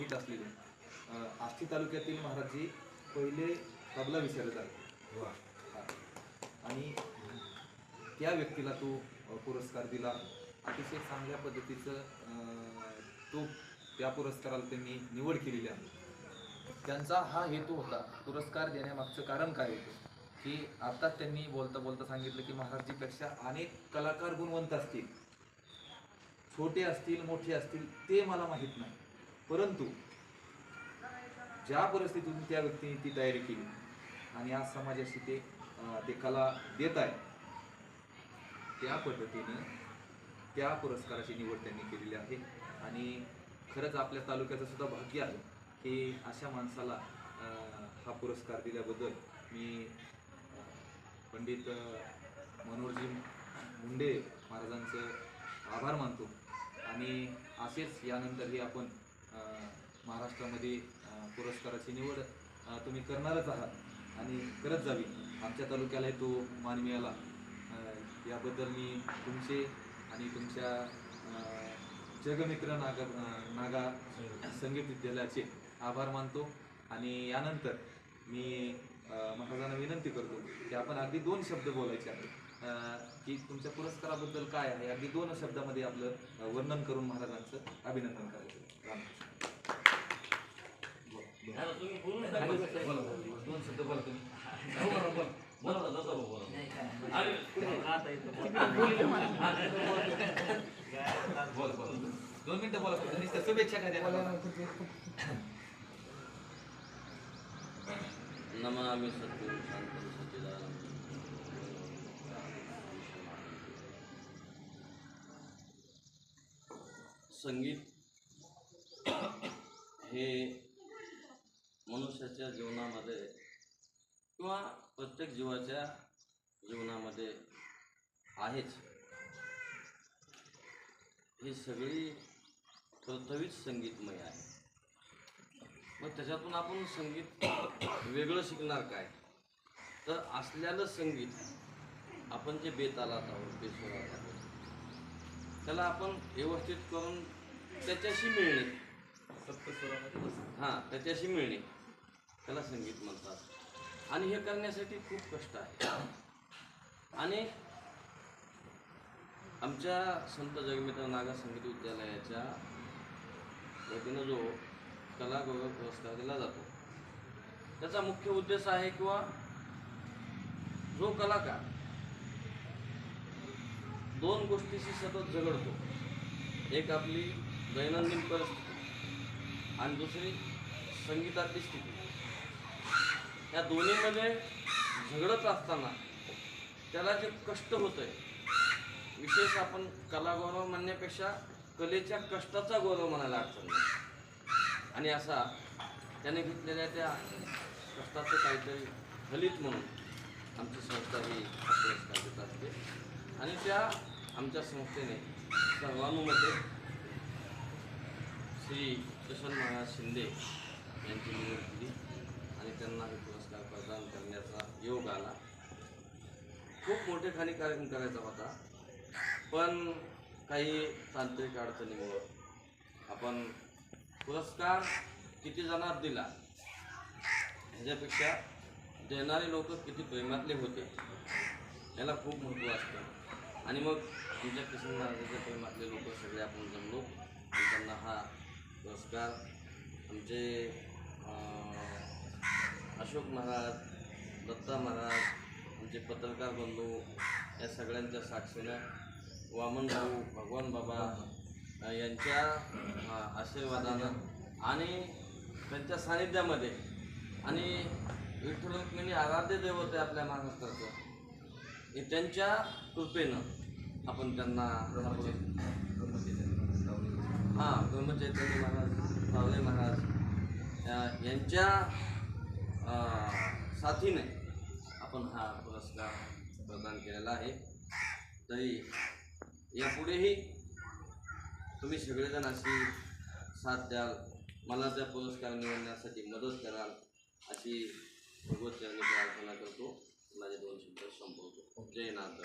माहीत असलेले. आष्टी तालुक्यातील महाराजजी पहिले तबला विचारत आहे हा. आणि त्या व्यक्तीला तो पुरस्कार दिला. अतिशय चांगल्या पद्धतीचं तो त्या पुरस्काराला त्यांनी निवड केलेली आहे. त्यांचा हा हेतू होता पुरस्कार देण्यामागचं कारण काय होतं? की आता त्यांनी बोलता बोलता सांगितलं की महाराजजीपेक्षा अनेक कलाकार गुणवंत असतील. छोटे असतील मोठे असतील ते मला माहीत नाही. परंतु ज्या परिस्थितीतून त्या व्यक्तीने ती तयारी केली आणि आज समाजाशी ते ते कला देत आहे त्या पद्धतीने त्या पुरस्काराची निवड त्यांनी केलेली आहे. आणि खरंच आपल्या तालुक्याचं सुद्धा भाग्य आहे की अशा माणसाला हा पुरस्कार दिल्याबद्दल मी पंडित मनोहरजी मुंडे महाराजांचं आभार मानतो. आणि असेच यानंतरही आपण महाराष्ट्रामध्ये पुरस्काराची निवड तुम्ही करणारच आहात आणि करत जावी. आमच्या तालुक्याला तो मान मिळाला. याबद्दल मी तुमचे आणि तुमच्या जगमित्र नागा नागा संगीत विद्यालयाचे आभार मानतो आणि यानंतर मी महाराजांना विनंती करतो की आपण अगदी दोन शब्द बोलायचे आहेत. की तुमच्या पुरस्काराबद्दल काय आहे? अगदी दोन शब्दामध्ये आपलं वर्णन करून महाराजांचं अभिनंदन करायचं. तुम्ही बोलून दोन शब्द बोला तुम्ही दोन मिनिटं बोला फक्त. शुभेच्छा काय द्या नमामि सद्गुरु शांतं सच्चिदानंद संगीत हे मनुष्याच्या जीवनामध्ये किंवा प्रत्येक जीवाच्या जीवनामध्ये आहेच. ही सगळी प्रथवीच संगीतमय आहे. मग त्याच्यातून आपण संगीत वेगळं शिकणार काय? तर असलेलं संगीत आपण जे बेतालात आहोत बेसुरात आहोत त्याला आपण व्यवस्थित करून त्याच्याशी मिळणे. हां त्याच्याशी मिळणे. त्याला संगीत म्हणतात. आणि हे करण्यासाठी खूप कष्ट आहे. आणि आमच्या संत जगमित्र नागा संगीत विद्यालयाच्या वतीनं जो कला गौरव पुरस्कार दिला जातो. त्याचा मुख्य उद्देश आहे किंवा जो कलाकार दोन गोष्टीशी सतत झगडतो. एक आपली दैनंदिन परिस्थिती आणि दुसरी संगीतातली स्थिती. या दोन्हीमध्ये झगडत असताना त्याला जे कष्ट होतं आहे विशेष आपण कलागौरव म्हणण्यापेक्षा कलेच्या कष्टाचा गौरव म्हणायला अडचण नाही. आणि असा त्याने घेतलेल्या त्या कष्टाचं काहीतरी फलित म्हणून आमची संस्था ही पुरस्कार देत असते आणि त्या आमच्या संस्थेने सर्वानुमते श्री किशन महाराज शिंदे यांची निवड केली आणि त्यांना हे पुरस्कार प्रदान करण्याचा योग आला. खूप मोठे खाली कार्यक्रम करायचा होता पण काही तांत्रिक अडचणीमुळं आपण पुरस्कार किती जणांना दिला ह्याच्यापेक्षा देणारे लोक किती प्रेमातले होते याला खूप महत्त्व असतं. आणि मग आमच्या किसन महाराजाच्या प्रेमातले लोक सगळे आपण जमलो आणि त्यांना हा पुरस्कार आमचे अशोक महाराज दत्ता महाराज आमचे पत्रकार बंधू या सगळ्यांच्या साक्षीनं वामन भाऊ भगवान बाबा यांच्या आशीर्वादानं आणि त्यांच्या सानिध्यामध्ये आणि विठ्ठल रुक्मिणी आराध्य देवते आपल्या महाराष्ट्राचं हे त्यांच्या कृपेनं आपण त्यांना हा महाराज भावले महाराज यांच्या साथीने आपण हा पुरस्कार प्रदान केलेला आहे. तरी यापुढेही तुम्ही सगळेजण अशी साथ द्याल मला त्या पुरस्कार निवडण्यासाठी मदत कराल अशी भगवत चरणी प्रार्थना करतो. माझे दोन शब्द संपवतो. जय नाथ.